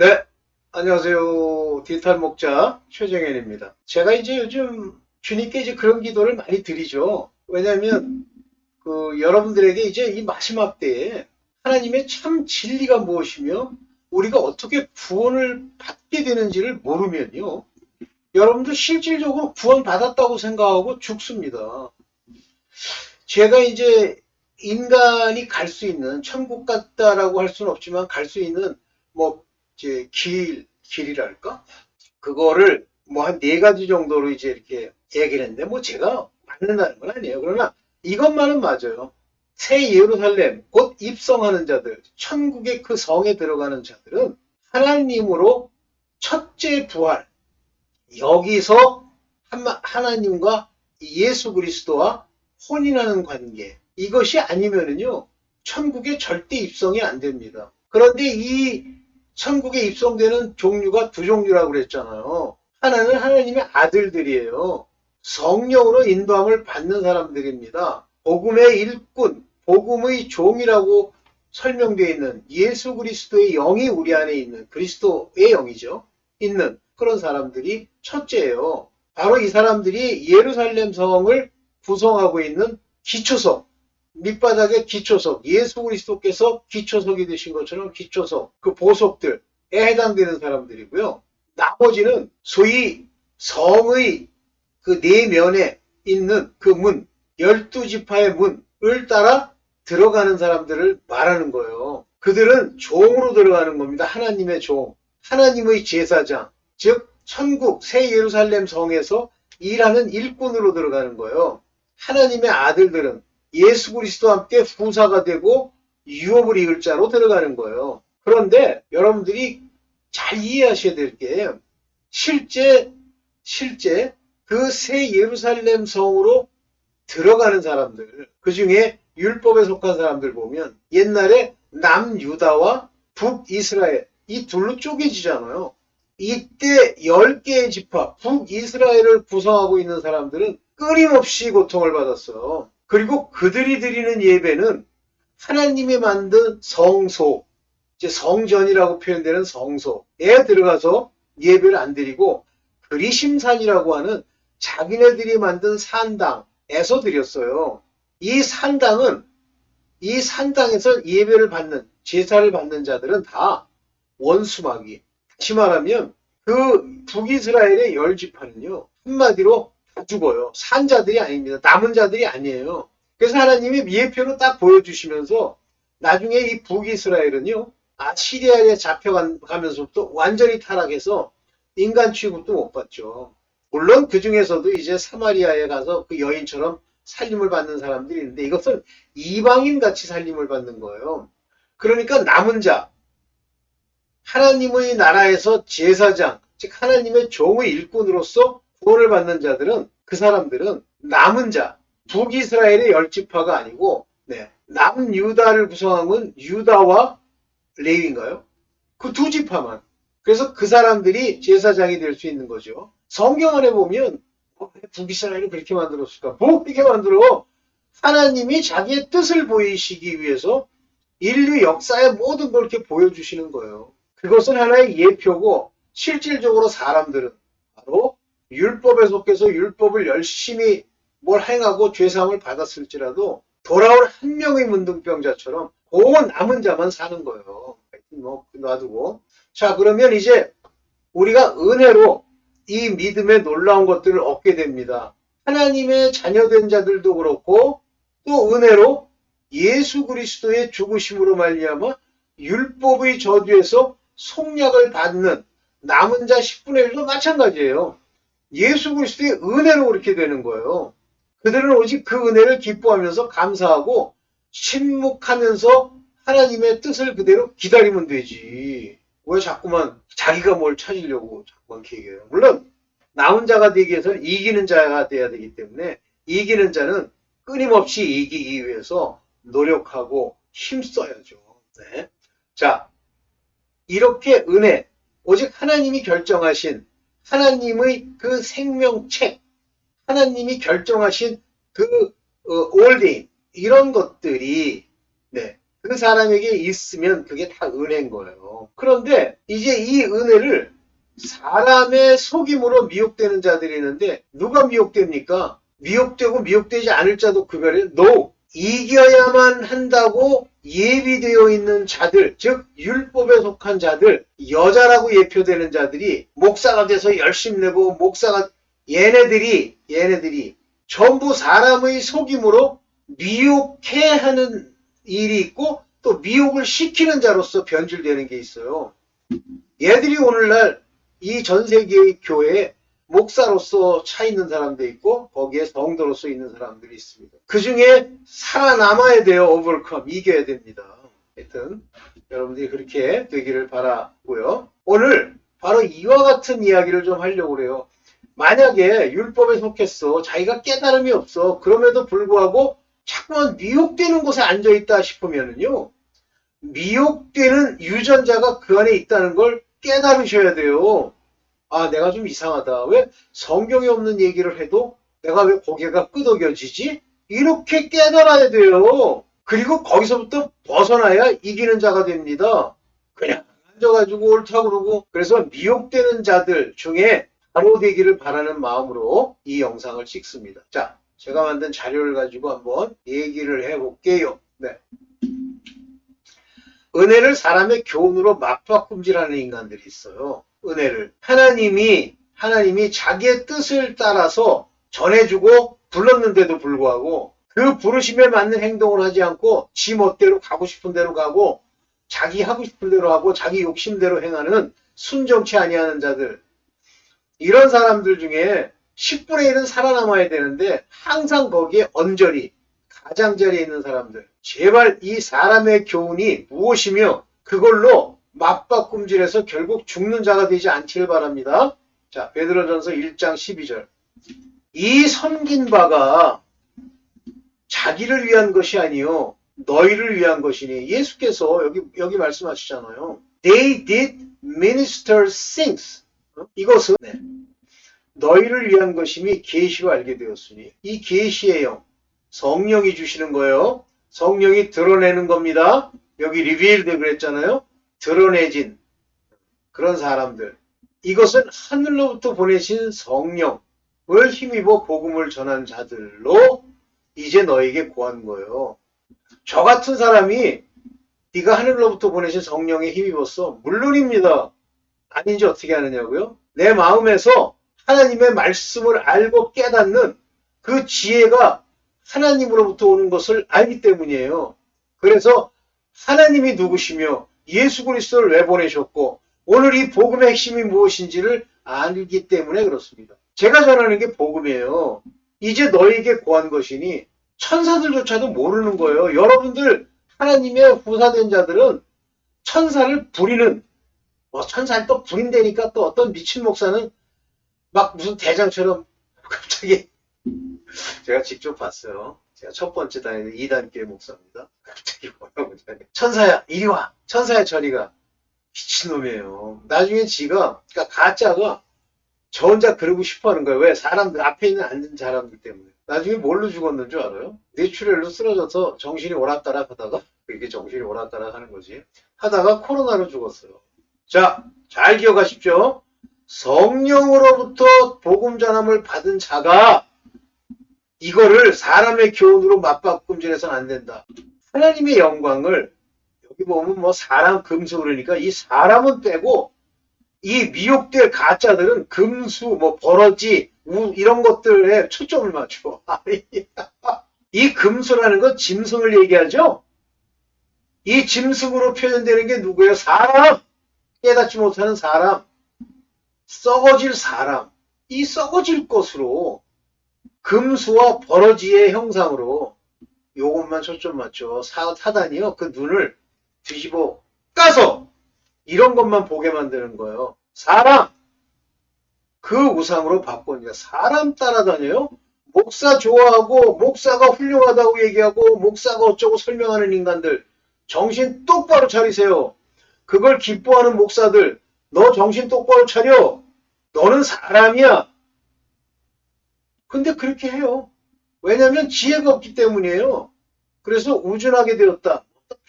네, 안녕하세요. 디지털 목자 최정현입니다. 제가 이제 요즘 주님께 이제 그런 기도를 많이 드리죠. 왜냐하면 그 여러분들에게 이제 이 마지막 때에 하나님의 참 진리가 무엇이며 우리가 어떻게 구원을 받게 되는지를 모르면요. 여러분들 실질적으로 구원 받았다고 생각하고 죽습니다. 제가 이제 인간이 갈 수 있는 천국 같다라고 할 수는 없지만 갈 수 있는 뭐 이제 길 길이랄까 그거를 뭐 한 네 가지 정도로 이제 이렇게 얘기를 했는데 뭐 제가 맞는다는 건 아니에요. 그러나 이것만은 맞아요. 새 예루살렘 곧 입성하는 자들 천국의 그 성에 들어가는 자들은 하나님으로 첫째 부활 여기서 하나님과 예수 그리스도와 혼인하는 관계 이것이 아니면은요 천국에 절대 입성이 안 됩니다. 그런데 이 천국에 입성되는 종류가 두 종류라고 그랬잖아요. 하나는 하나님의 아들들이에요. 성령으로 인도함을 받는 사람들입니다. 복음의 일꾼, 복음의 종이라고 설명되어 있는 예수 그리스도의 영이 우리 안에 있는 그리스도의 영이죠. 있는 그런 사람들이 첫째예요. 바로 이 사람들이 예루살렘 성을 구성하고 있는 기초석, 밑바닥에 기초석, 예수 그리스도께서 기초석이 되신 것처럼 기초석, 그 보석들에 해당되는 사람들이고요. 나머지는 소위 성의 그 내면에 있는 그 문, 열두 지파의 문을 따라 들어가는 사람들을 말하는 거예요. 그들은 종으로 들어가는 겁니다. 하나님의 종, 하나님의 제사장, 즉 천국 새 예루살렘 성에서 일하는 일꾼으로 들어가는 거예요. 하나님의 아들들은 예수 그리스도와 함께 후사가 되고 유업을 이을 자로 들어가는 거예요. 그런데 여러분들이 잘 이해하셔야 될 게 실제 실제 그 새 예루살렘 성으로 들어가는 사람들 그 중에 율법에 속한 사람들 보면 옛날에 남유다와 북이스라엘 이 둘로 쪼개지잖아요. 이때 10개의 지파 북이스라엘을 구성하고 있는 사람들은 끊임없이 고통을 받았어요. 그리고 그들이 드리는 예배는 하나님이 만든 성소, 성전이라고 표현되는 성소에 들어가서 예배를 안 드리고 그리심산이라고 하는 자기네들이 만든 산당에서 드렸어요. 이 산당은 이 산당에서 예배를 받는 제사를 받는 자들은 다 원수마귀. 다시 말하면 그 북이스라엘의 열 지파는요 한마디로 죽어요. 산 자들이 아닙니다. 남은 자들이 아니에요. 그래서 하나님이 예표로 딱 보여주시면서 나중에 이 북이스라엘은요, 아 시리아에 잡혀가면서부터 완전히 타락해서 인간 취급도 못 받죠. 물론 그 중에서도 이제 사마리아에 가서 그 여인처럼 살림을 받는 사람들이 있는데 이것은 이방인 같이 살림을 받는 거예요. 그러니까 남은 자, 하나님의 나라에서 제사장, 즉 하나님의 종의 일꾼으로서 구원을 받는 자들은 그 사람들은 남은 자, 북이스라엘의 열 지파가 아니고 네, 남유다를 구성하면 유다와 레위인가요? 그 두 지파만. 그래서 그 사람들이 제사장이 될 수 있는 거죠. 성경 안에 보면 어, 북이스라엘을 그렇게 만들었을까? 뭐 그렇게 만들어? 하나님이 자기의 뜻을 보이시기 위해서 인류 역사의 모든 걸 이렇게 보여주시는 거예요. 그것은 하나의 예표고 실질적으로 사람들은 바로 율법에 속해서 율법을 열심히 뭘 행하고 죄사함을 받았을지라도 돌아올 한 명의 문둥병자처럼 온 남은 자만 사는 거예요. 뭐 놔두고 자 그러면 이제 우리가 은혜로 이 믿음의 놀라운 것들을 얻게 됩니다. 하나님의 자녀된 자들도 그렇고 또 은혜로 예수 그리스도의 죽으심으로 말미암아 율법의 저주에서 속약을 받는 남은 자 10분의 1도 마찬가지예요. 예수 그리스도의 은혜로 그렇게 되는 거예요. 그들은 오직 그 은혜를 기뻐하면서 감사하고 침묵하면서 하나님의 뜻을 그대로 기다리면 되지. 왜 자꾸만 자기가 뭘 찾으려고 자꾸만 얘기해요. 물론 남은 자가 되기 위해서는 이기는 자가 돼야 되기 때문에 이기는 자는 끊임없이 이기기 위해서 노력하고 힘써야죠. 네. 자, 이렇게 은혜, 오직 하나님이 결정하신 하나님의 그 생명책, 하나님이 결정하신 그 어, 올데인 이런 것들이 네, 그 사람에게 있으면 그게 다 은혜인 거예요. 그런데 이제 이 은혜를 사람의 속임으로 미혹되는 자들이 있는데 누가 미혹됩니까? 미혹되고 미혹되지 않을 자도 구별해. No. 이겨야만 한다고 예비되어 있는 자들, 즉 율법에 속한 자들, 여자라고 예표되는 자들이 목사가 돼서 열심히 내고 목사가 얘네들이 얘네들이 전부 사람의 속임으로 미혹해 하는 일이 있고 또 미혹을 시키는 자로서 변질되는 게 있어요. 얘들이 오늘날 이 전 세계의 교회에 목사로서 차 있는 사람도 있고 거기에 성도로서 있는 사람들이 있습니다. 그 중에 살아남아야 돼요. 오버컴 이겨야 됩니다. 하여튼 여러분들이 그렇게 되기를 바라고요. 오늘 바로 이와 같은 이야기를 좀 하려고 그래요. 만약에 율법에 속했어. 자기가 깨달음이 없어. 그럼에도 불구하고 자꾸만 미혹되는 곳에 앉아 있다 싶으면은요. 미혹되는 유전자가 그 안에 있다는 걸 깨달으셔야 돼요. 아, 내가 좀 이상하다. 왜 성경에 없는 얘기를 해도 내가 왜 고개가 끄덕여지지? 이렇게 깨달아야 돼요. 그리고 거기서부터 벗어나야 이기는 자가 됩니다. 그냥 앉아가지고 옳다고 그러고 그래서 미혹되는 자들 중에 바로 되기를 바라는 마음으로 이 영상을 찍습니다. 자, 제가 만든 자료를 가지고 한번 얘기를 해볼게요. 네. 은혜를 사람의 교훈으로 맞바꿈질하는 인간들이 있어요. 은혜를. 하나님이 하나님이 자기의 뜻을 따라서 전해주고 불렀는데도 불구하고 그 부르심에 맞는 행동을 하지 않고 지 멋대로 가고 싶은 대로 가고 자기 하고 싶은 대로 하고 자기 욕심대로 행하는 순정치 아니하는 자들. 이런 사람들 중에 10분의 1은 살아남아야 되는데 항상 거기에 언저리 가장자리에 있는 사람들. 제발 이 사람의 교훈이 무엇이며 그걸로 맞바꿈질해서 결국 죽는 자가 되지 않기를 바랍니다. 자, 베드로전서 1장 12절. 이 섬긴 바가 자기를 위한 것이 아니요 너희를 위한 것이니 예수께서 여기 여기 말씀하시잖아요. They did minister things. 어? 이것은 네. 너희를 위한 것임이 계시로 알게 되었으니 이 계시의 영 성령이 주시는 거예요. 성령이 드러내는 겁니다. 여기 리빌드 그랬잖아요. 드러내진 그런 사람들. 이것은 하늘로부터 보내신 성령을 힘입어 복음을 전한 자들로 이제 너에게 구한 거예요. 저 같은 사람이 네가 하늘로부터 보내신 성령에 힘입었어. 물론입니다. 아닌지 어떻게 하느냐고요? 내 마음에서 하나님의 말씀을 알고 깨닫는 그 지혜가 하나님으로부터 오는 것을 알기 때문이에요. 그래서 하나님이 누구시며 예수 그리스도를 왜 보내셨고 오늘 이 복음의 핵심이 무엇인지를 알기 때문에 그렇습니다. 제가 전하는 게 복음이에요. 이제 너에게 구한 것이니 천사들조차도 모르는 거예요. 여러분들 하나님의 후사된 자들은 천사를 부리는 뭐 천사를 또 부린다니까 또 어떤 미친 목사는 막 무슨 대장처럼 갑자기 제가 직접 봤어요. 제가 첫 번째 다니는 2단 교회 목사입니다. 갑자기 뭐라고 하냐. 천사야, 이리 와. 천사야, 저리 가. 미친놈이에요. 나중에 지가, 그러니까 가짜가 저 혼자 그러고 싶어 하는 거예요. 왜? 사람들, 앞에 있는 앉은 사람들 때문에. 나중에 뭘로 죽었는 줄 알아요? 뇌출혈로 쓰러져서 정신이 오락가락 하다가, 이게 정신이 오락가락 하는 거지. 하다가 코로나로 죽었어요. 자, 잘 기억하십시오. 성령으로부터 복음 전함을 받은 자가 이거를 사람의 교훈으로 맞바꿈질해서는 안 된다. 하나님의 영광을 여기 보면 뭐 사람 금수 그러니까 이 사람은 빼고 이 미혹될 가짜들은 금수 뭐 버러지 우 이런 것들에 초점을 맞춰. 이 금수라는 건 짐승을 얘기하죠. 이 짐승으로 표현되는 게 누구예요? 사람. 깨닫지 못하는 사람. 썩어질 사람. 이 썩어질 것으로 금수와 버러지의 형상으로 요것만 초점 맞죠. 사, 사단이요. 그 눈을 뒤집어 까서 이런 것만 보게 만드는 거예요. 사람! 그 우상으로 바꾸니까 사람 따라다녀요? 목사 좋아하고 목사가 훌륭하다고 얘기하고 목사가 어쩌고 설명하는 인간들 정신 똑바로 차리세요. 그걸 기뻐하는 목사들 너 정신 똑바로 차려. 너는 사람이야. 근데 그렇게 해요. 왜냐하면 지혜가 없기 때문이에요. 그래서 우준하게 되었다.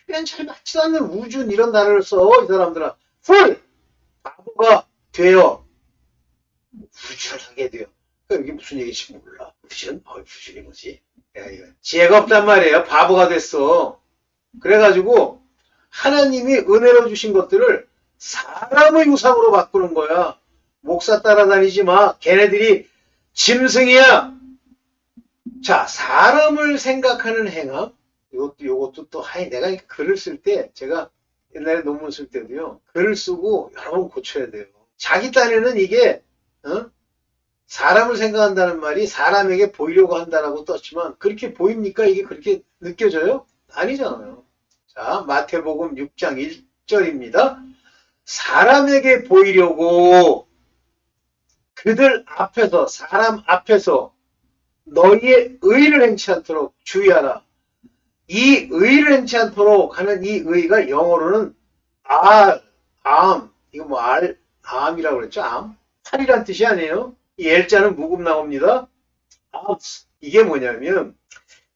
뼈엔 잘 맞지도 않는 우준 이런 단어를 써 이 사람들은 풀 바보가 되어 우준을 하게 돼요. 그러니까 이게 무슨 얘기인지 몰라. 우준? 어, 우준이 뭐지? 야, 이거 지혜가 없단 말이에요. 바보가 됐어. 그래가지고 하나님이 은혜로 주신 것들을 사람의 유상으로 바꾸는 거야. 목사 따라다니지 마. 걔네들이 짐승이야. 자, 사람을 생각하는 행함. 이것도, 요것도 또, 하이, 내가 이 글을 쓸 때, 제가 옛날에 논문 쓸 때도요, 글을 쓰고 여러 번 고쳐야 돼요. 자기 딴에는 이게, 어? 사람을 생각한다는 말이 사람에게 보이려고 한다라고 떴지만, 그렇게 보입니까? 이게 그렇게 느껴져요? 아니잖아요. 자, 마태복음 6장 1절입니다. 사람에게 보이려고 그들 앞에서, 사람 앞에서 너희의 의를 행치 않도록 주의하라. 이 의를 행치 않도록 하는 이 의가 영어로는 알, 암, 이거 뭐 알, 암이라고 그랬죠? 암? 팔이란 뜻이 아니에요. 이 L자는 무금 나옵니다. 암스. 이게 뭐냐면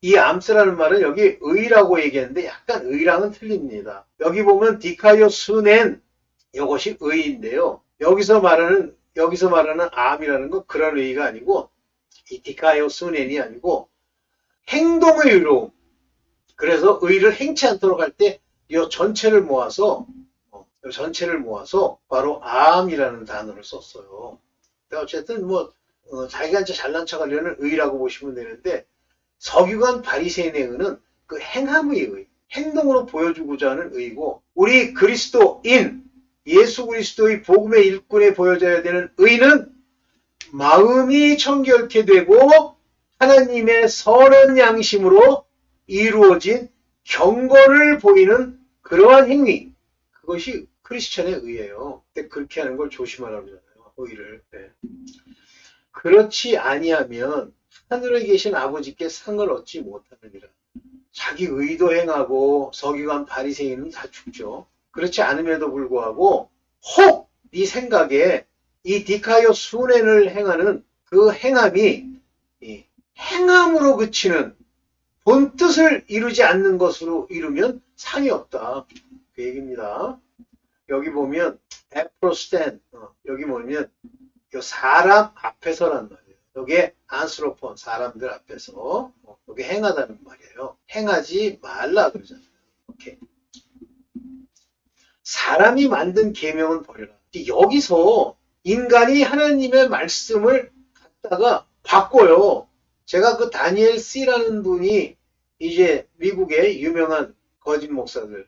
이 암스라는 말은 여기 의라고 얘기했는데 약간 의랑은 틀립니다. 여기 보면 디카이오 수넨 이것이 의인데요. 여기서 말하는 여기서 말하는 암이라는 건 그런 의가 아니고 이 디카이오 수넨이 아니고 행동의 의로움. 그래서 의를 행치 않도록 할 때 이 전체를 모아서 어, 요 전체를 모아서 바로 암이라는 단어를 썼어요. 근데 어쨌든 뭐 어, 자기가 이제 잘난 척하려는 의라고 보시면 되는데 서기관 바리새인의 의는 그 행함의 의, 행동으로 보여주고자 하는 의고 우리 그리스도인 예수 그리스도의 복음의 일꾼에 보여져야 되는 의는 마음이 청결케 되고 하나님의 선한 양심으로 이루어진 경건을 보이는 그러한 행위 그것이 크리스천의 의예요. 근데 그렇게 하는 걸 조심하라고 하잖아요. 의를. 네. 그렇지 아니하면 하늘에 계신 아버지께 상을 얻지 못하느니라. 자기 의도 행하고 서기관 바리새인은 다 죽죠. 그렇지 않음에도 불구하고 혹 네 생각에 이 디카요 순행을 행하는 그 행함이 이 행함으로 그치는 본 뜻을 이루지 않는 것으로 이루면 상이 없다. 그 얘기입니다. 여기 보면 에프로스텐 어, 여기 보면 요 사람 앞에서란 말이에요. 여기에 안스로폰 사람들 앞에서 어, 여기 행하다는 말이에요. 행하지 말라 그러잖아요. 오케이. 사람이 만든 계명은 버려라. 여기서 인간이 하나님의 말씀을 갖다가 바꿔요. 제가 그 다니엘 C라는 분이 이제 미국의 유명한 거짓 목사들을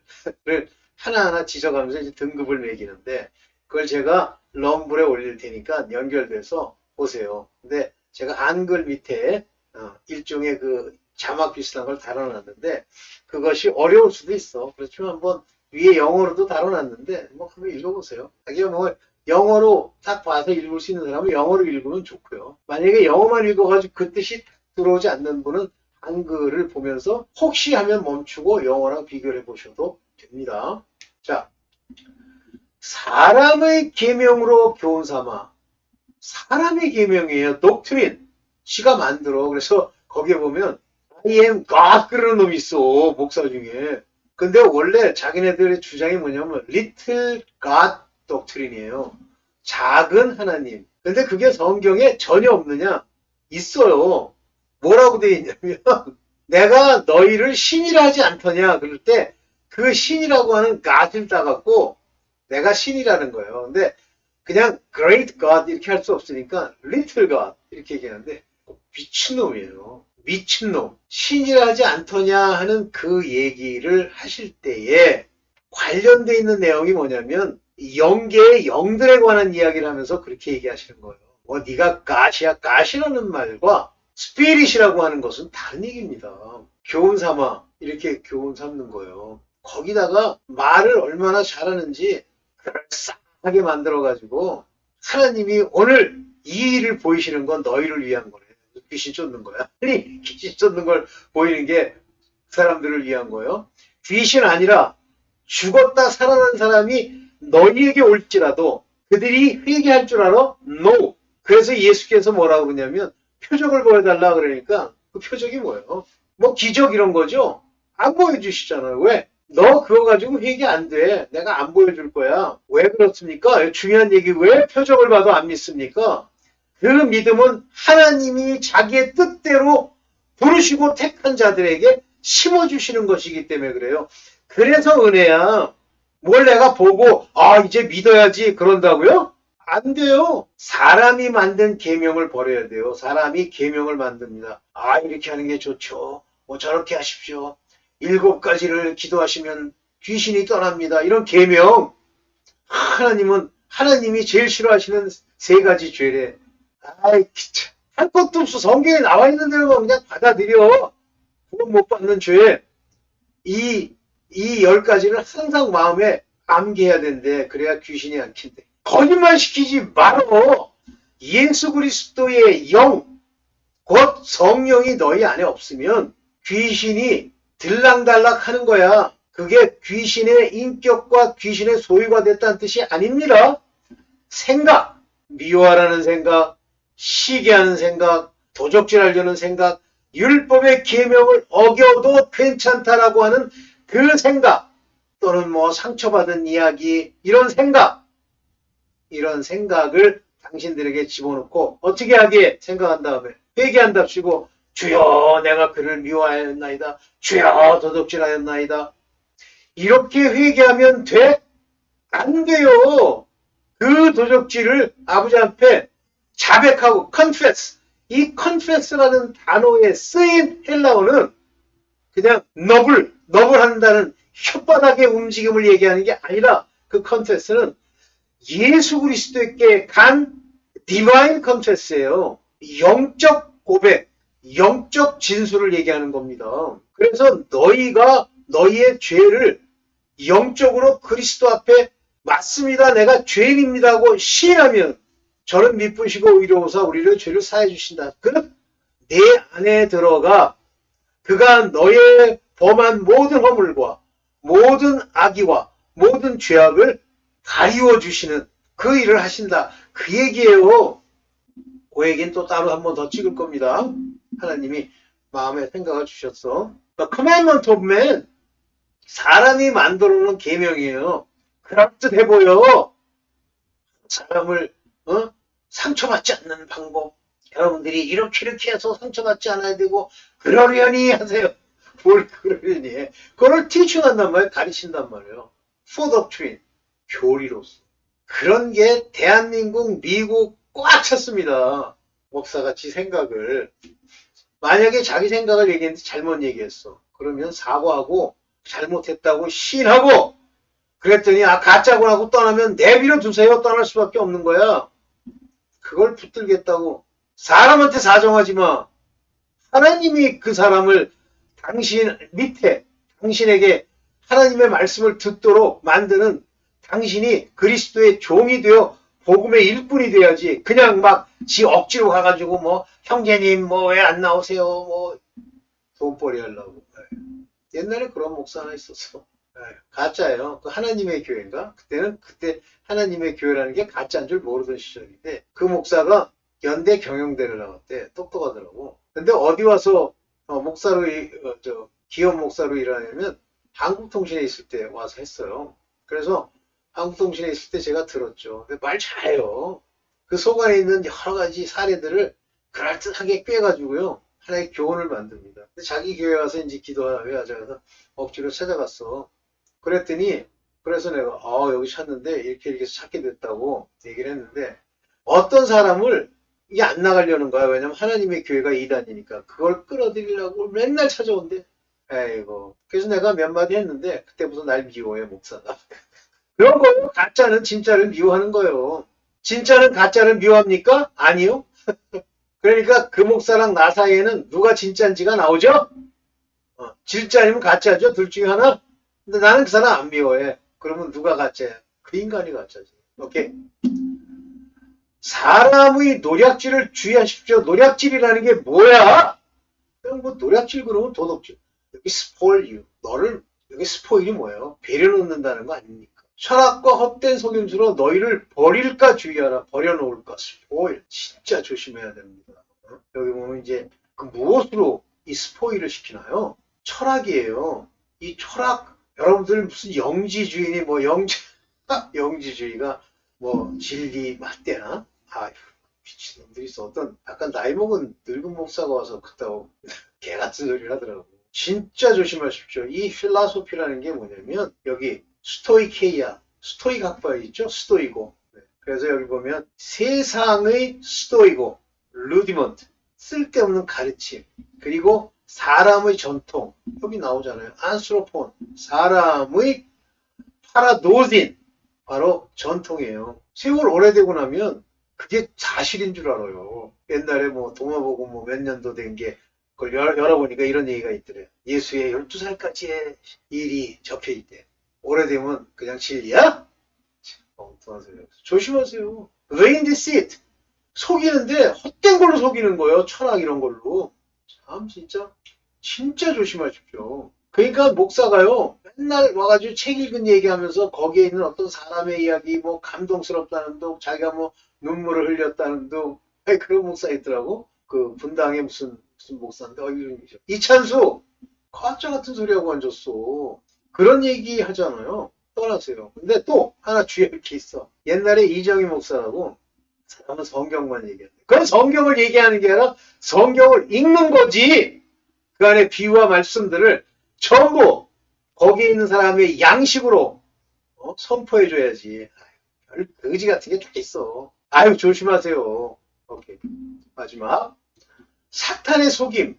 하나하나 지적하면서 이제 등급을 매기는데 그걸 제가 럼블에 올릴 테니까 연결돼서 보세요. 근데 제가 한글 밑에 어, 일종의 그 자막 비슷한 걸 달아놨는데 그것이 어려울 수도 있어. 그렇지만 한번 위에 영어로도 달아놨는데 뭐 한번 읽어보세요. 자기가 뭐 영어로 딱 봐서 읽을 수 있는 사람은 영어로 읽으면 좋고요. 만약에 영어만 읽어가지고 그 뜻이 들어오지 않는 분은 한글을 보면서 혹시 하면 멈추고 영어랑 비교를 해보셔도 됩니다. 자, 사람의 계명으로 교훈 삼아 사람의 계명이에요. 독트린. 지가 만들어. 그래서 거기에 보면 I am God 그러는 놈이 있어. 목사 중에. 근데 원래 자기네들의 주장이 뭐냐면 Little God 독트린이에요. 작은 하나님. 근데 그게 성경에 전혀 없느냐? 있어요. 뭐라고 되어 있냐면 내가 너희를 신이라 하지 않더냐 그럴 때 그 신이라고 하는 God을 따갖고 내가 신이라는 거예요. 근데 그냥 Great God 이렇게 할 수 없으니까 Little God 이렇게 얘기하는데 미친놈이에요. 미친놈. 신이라 하지 않더냐 하는 그 얘기를 하실 때에 관련돼 있는 내용이 뭐냐면 영계의 영들에 관한 이야기를 하면서 그렇게 얘기하시는 거예요. 뭐 네가 가시야 가시라는 말과 스피릿이라고 하는 것은 다른 얘기입니다. 교훈 삼아 이렇게 교훈 삼는 거예요. 거기다가 말을 얼마나 잘하는지 그럴싸하게 만들어 가지고 하나님이 오늘 이 일을 보이시는 건 너희를 위한 거래. 귀신 쫓는 거야. 귀신 쫓는 걸 보이는 게 사람들을 위한 거예요. 귀신 아니라 죽었다 살아난 사람이 너희에게 올지라도 그들이 회개할 줄 알아? No. 그래서 예수께서 뭐라고 그러냐면 표적을 보여달라 그러니까 그 표적이 뭐예요? 뭐 기적 이런 거죠? 안 보여주시잖아요. 왜? 너 그거 가지고 회개 안 돼. 내가 안 보여줄 거야. 왜 그렇습니까? 중요한 얘기 왜 표정을 봐도 안 믿습니까? 그 믿음은 하나님이 자기의 뜻대로 부르시고 택한 자들에게 심어주시는 것이기 때문에 그래요. 그래서 은혜야. 뭘 내가 보고 아 이제 믿어야지 그런다고요? 안 돼요. 사람이 만든 계명을 버려야 돼요. 사람이 계명을 만듭니다. 아 이렇게 하는 게 좋죠. 뭐 저렇게 하십시오. 일곱 가지를 기도하시면 귀신이 떠납니다. 이런 계명 하나님은 하나님이 제일 싫어하시는 세 가지 죄래. 아이 할 것도 없어. 성경에 나와 있는 대로만 그냥 받아들여. 구원 못 받는 죄. 이 이 열 가지를 항상 마음에 암기해야 된대. 그래야 귀신이 안 킨대. 거짓말 시키지 말어. 예수 그리스도의 영, 곧 성령이 너희 안에 없으면 귀신이 들락달락 하는 거야. 그게 귀신의 인격과 귀신의 소유가 됐다는 뜻이 아닙니다. 생각, 미워하라는 생각, 시기하는 생각, 도적질하려는 생각, 율법의 계명을 어겨도 괜찮다라고 하는 그 생각, 또는 뭐 상처받은 이야기, 이런 생각, 이런 생각을 당신들에게 집어넣고 어떻게 하기에 생각한 다음에 회개한답시고 주여 내가 그를 미워하였나이다. 주여 도둑질하였나이다. 이렇게 회개하면 돼? 안 돼요. 그 도적질을 아버지 앞에 자백하고 confess. 이 confess라는 단어에 쓰인 헬라어는 그냥 너블, 너블 한다는 혓바닥의 움직임을 얘기하는 게 아니라 그 confess는 예수 그리스도께 간 디바인 컨테스예요. 영적 고백, 영적 진술을 얘기하는 겁니다. 그래서 너희가 너희의 죄를 영적으로 그리스도 앞에 맞습니다. 내가 죄인입니다 하고 시인하면 저는 미쁘시고 의로우사 우리를 죄를 사해 주신다. 그내 안에 들어가 그가 너의 범한 모든 허물과 모든 악의와 모든 죄악을 가리워 주시는 그 일을 하신다. 그 얘기예요. 그 얘기는 또 따로 한 번 더 찍을 겁니다. 하나님이 마음에 생각을 주셨어. Commandment of man. 사람이 만들어 놓은 계명이에요. 그럴듯해 보여. 사람을 어? 상처받지 않는 방법. 여러분들이 이렇게 이렇게 해서 상처받지 않아야 되고 그러려니 하세요. 뭘 그러려니 해. 그걸 티칭한단 말이에요. 가르친단 말이에요. Doctrine. 교리로서. 그런 게 대한민국, 미국 꽉 찼습니다. 목사가 지 생각을. 만약에 자기 생각을 얘기했는데 잘못 얘기했어. 그러면 사과하고 잘못했다고 시인하고 그랬더니 아 가짜고 하고 떠나면 내비려 두세요. 떠날 수밖에 없는 거야. 그걸 붙들겠다고 사람한테 사정하지 마. 하나님이 그 사람을 당신 밑에 당신에게 하나님의 말씀을 듣도록 만드는 당신이 그리스도의 종이 되어 복음의 일꾼이 돼야지 그냥 막 지 억지로 가가지고 뭐 형제님 뭐 왜 안 나오세요 뭐 돈벌이 하려고 네. 옛날에 그런 목사 하나 있었어 네, 가짜예요 그 하나님의 교회인가 그때는 그때 하나님의 교회라는 게 가짜인 줄 모르던 시절인데 그 목사가 연대 경영대를 나왔대 똑똑하더라고 근데 어디 와서 어, 목사로 이- 어, 저 기업 목사로 일하냐면 한국통신에 있을 때 와서 했어요 그래서 한국통신에 있을 때 제가 들었죠. 근데 말 잘해요. 그 속 안에 있는 여러 가지 사례들을 그럴듯하게 꿰가지고요. 하나의 교훈을 만듭니다. 근데 자기 교회 와서 이제 기도하자 해서 억지로 찾아갔어. 그랬더니, 그래서 내가, 아, 여기 찾는데 이렇게 이렇게 찾게 됐다고 얘기를 했는데, 어떤 사람을 이게 안 나가려는 거야. 왜냐면 하나님의 교회가 이단이니까. 그걸 끌어들이려고 맨날 찾아온대. 에이고. 그래서 내가 몇 마디 했는데, 그때부터 날 미워해, 목사가. 그런 거예요. 가짜는 진짜를 미워하는 거예요. 진짜는 가짜를 미워합니까? 아니요. 그러니까 그 목사랑 나 사이에는 누가 진짜인지가 나오죠? 어, 진짜 아니면 가짜죠? 둘 중에 하나? 근데 나는 그 사람 안 미워해. 그러면 누가 가짜야? 그 인간이 가짜지. 오케이? 사람의 노략질을 주의하십시오. 노략질이라는 게 뭐야? 그냥 뭐 노략질 그러면 도덕질. 여기 스포일 유. 너를, 여기 스포일이 뭐예요? 배려 놓는다는 거 아닙니까? 철학과 헛된 속임수로 너희를 버릴까 주의하라. 버려놓을까. 스포일. 진짜 조심해야 됩니다. 어? 여기 보면 이제 그 무엇으로 이 스포일을 시키나요? 철학이에요. 이 철학 여러분들 무슨 영지주의니 뭐 영지 영지주의가 뭐 진리 맞대나? 아휴 미친놈들이 있어. 어떤 약간 나이 먹은 늙은 목사가 와서 그따고 개 같은 소리를 하더라고. 진짜 조심하십시오. 이 필라소피라는 게 뭐냐면 여기 스토이케이아, 스토익 학파 있죠? 스토이고. 네. 그래서 여기 보면 세상의 스토이고, 루디먼트, 쓸데없는 가르침, 그리고 사람의 전통, 여기 나오잖아요. 안스로폰, 사람의 파라도진, 바로 전통이에요. 세월 오래되고 나면 그게 사실인 줄 알아요. 옛날에 뭐 동화 보고 뭐 몇 년도 된 게 그걸 열, 열어보니까 이런 얘기가 있더래요. 예수의 12살까지의 일이 적혀 있대. 오래되면 그냥 진리야? 참, 엉뚱한 소리. 조심하세요. Rain deceit. 속이는데 헛된 걸로 속이는 거예요. 철학 이런 걸로. 참 진짜 진짜 조심하십시오. 그러니까 목사가요 맨날 와가지고 책 읽은 얘기하면서 거기에 있는 어떤 사람의 이야기 뭐 감동스럽다는 둥 자기가 뭐 눈물을 흘렸다는 둥 그런 목사 있더라고. 그 분당에 무슨 무슨 목사인데 어 이름이죠 이찬수! 과자 같은 소리 하고 앉았어. 그런 얘기 하잖아요. 떠나세요. 근데 또 하나 주의할 게 있어. 옛날에 이정희 목사라고 사람은 성경만 얘기한대 그건 성경을 얘기하는 게 아니라 성경을 읽는 거지 그 안에 비유와 말씀들을 전부 거기에 있는 사람의 양식으로 어? 선포해줘야지. 별 거지 같은 게 다 있어. 아유 조심하세요. 오케이 마지막 사탄의 속임,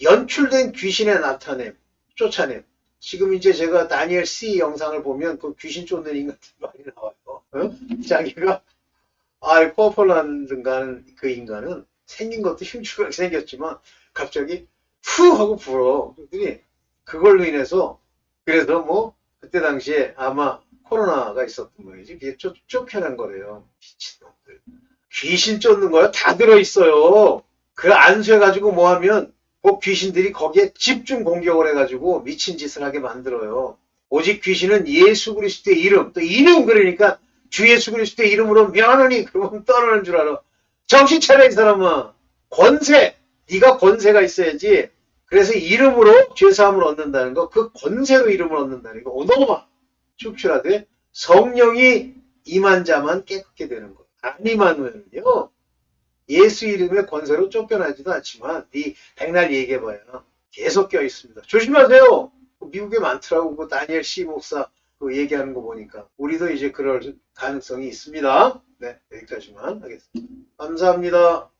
연출된 귀신의 나타냄, 쫓아냄. 지금 이제 제가 다니엘 C 영상을 보면 그 귀신 쫓는 인간들 많이 나와요. 어? 자기가 아이 퍼플란든가 그 인간은 생긴 것도 흉측하게 생겼지만 갑자기 후 하고 불어. 그랬더니 그걸로 인해서 그래서 뭐 그때 당시에 아마 코로나가 있었던 모양이지 그게 쫓, 쫓겨난 거래요. 미친놈들. 귀신 쫓는 거요? 다 들어있어요. 그 안수해가지고 뭐 하면 그 귀신들이 거기에 집중 공격을 해가지고 미친 짓을 하게 만들어요. 오직 귀신은 예수 그리스도의 이름, 또 이름 그러니까 주 예수 그리스도의 이름으로 면허니 그러면 떠나는 줄 알아. 정신 차려 이 사람아. 권세. 네가 권세가 있어야지. 그래서 이름으로 죄사함을 얻는다는 거, 그 권세로 이름을 얻는다는 거, 오너마 축출하되 성령이 임한 자만 깨끗게 되는 거. 아니만은요, 예수 이름의 권세로 쫓겨나지도 않지만, 네 백날 얘기해봐야 계속 껴 있습니다. 조심하세요. 미국에 많더라고, 그 다니엘 씨 목사 그 얘기하는 거 보니까. 우리도 이제 그럴 가능성이 있습니다. 네, 여기까지만 하겠습니다. 감사합니다.